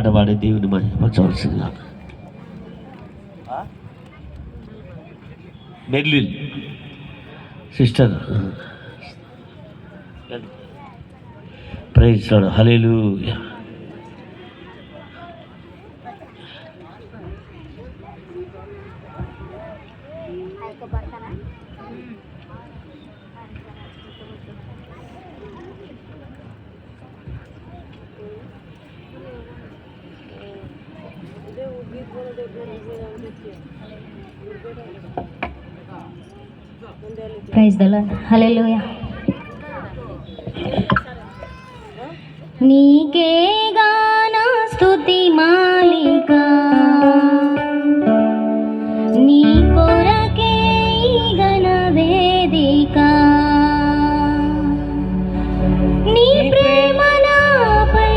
ఆడవాడి దేవుని మహిమపరచవలసిందిగా Merlin. Sister. Praise హలేలు ప్రైజ్ ద లార్డ్. హల్లెలూయా. నీకే గానా స్థుతి మాలిక. నీ కొరకే గణ వేదిక. నీ ప్రేమ నాపై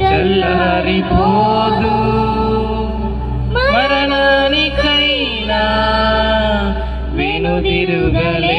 చల్లారిపోదు. തിരുകളേ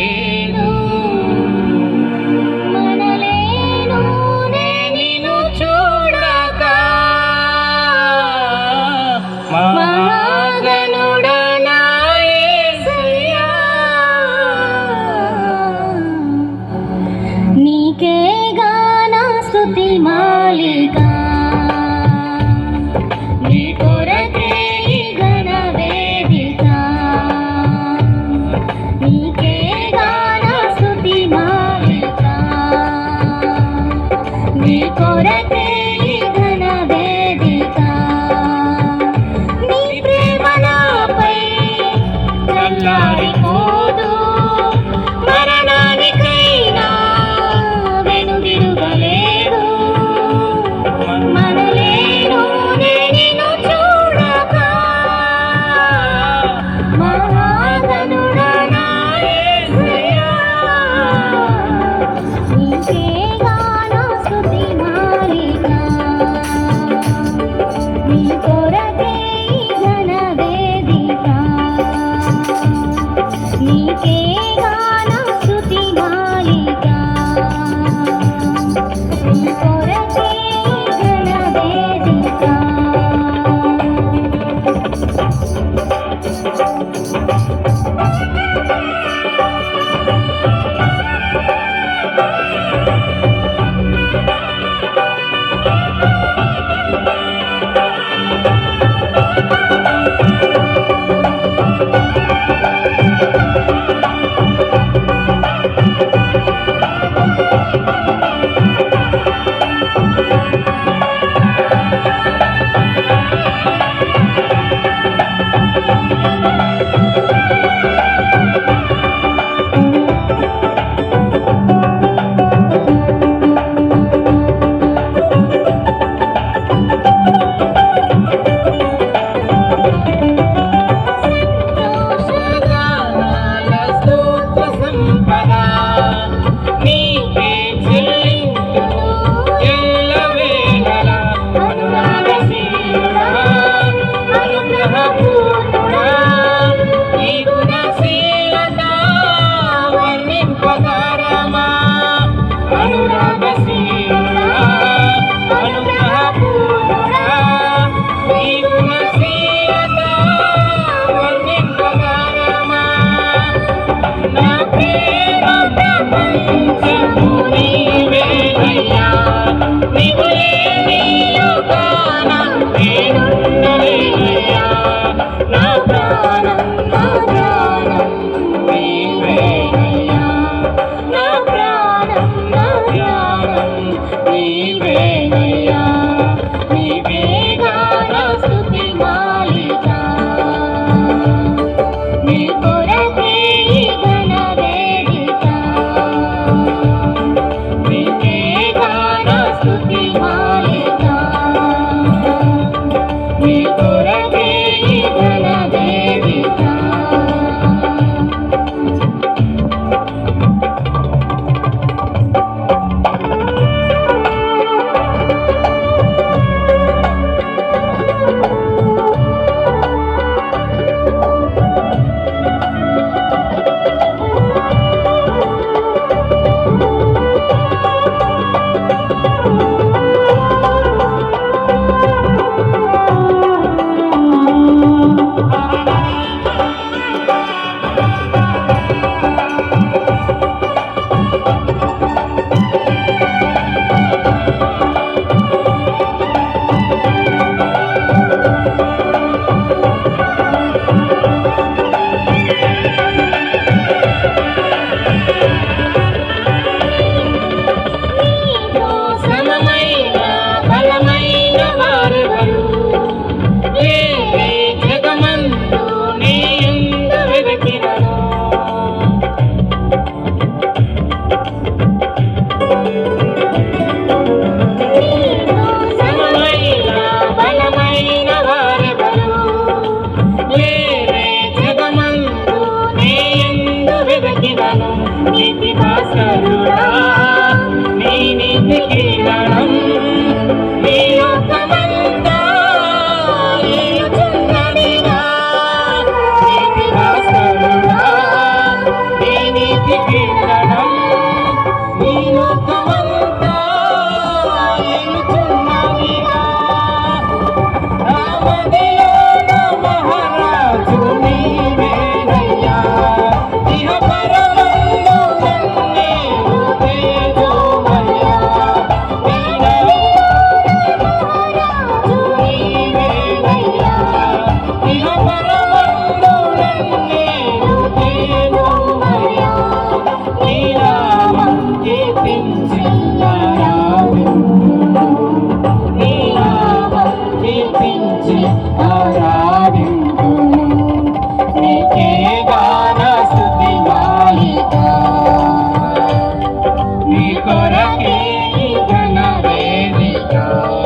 Oh.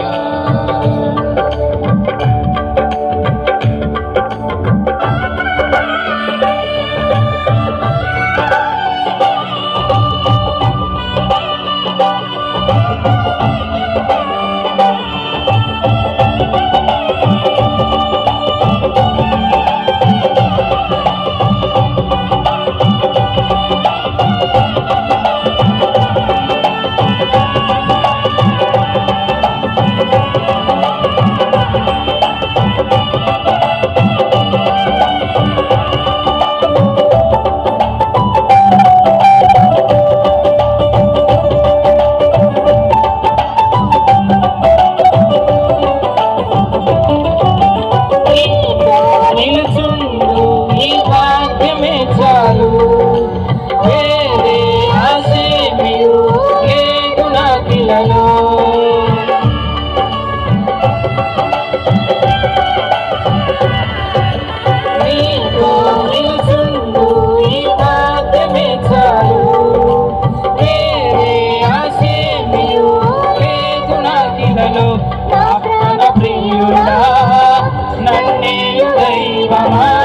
বাবা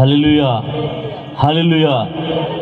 హలిలుయా హలిలుయా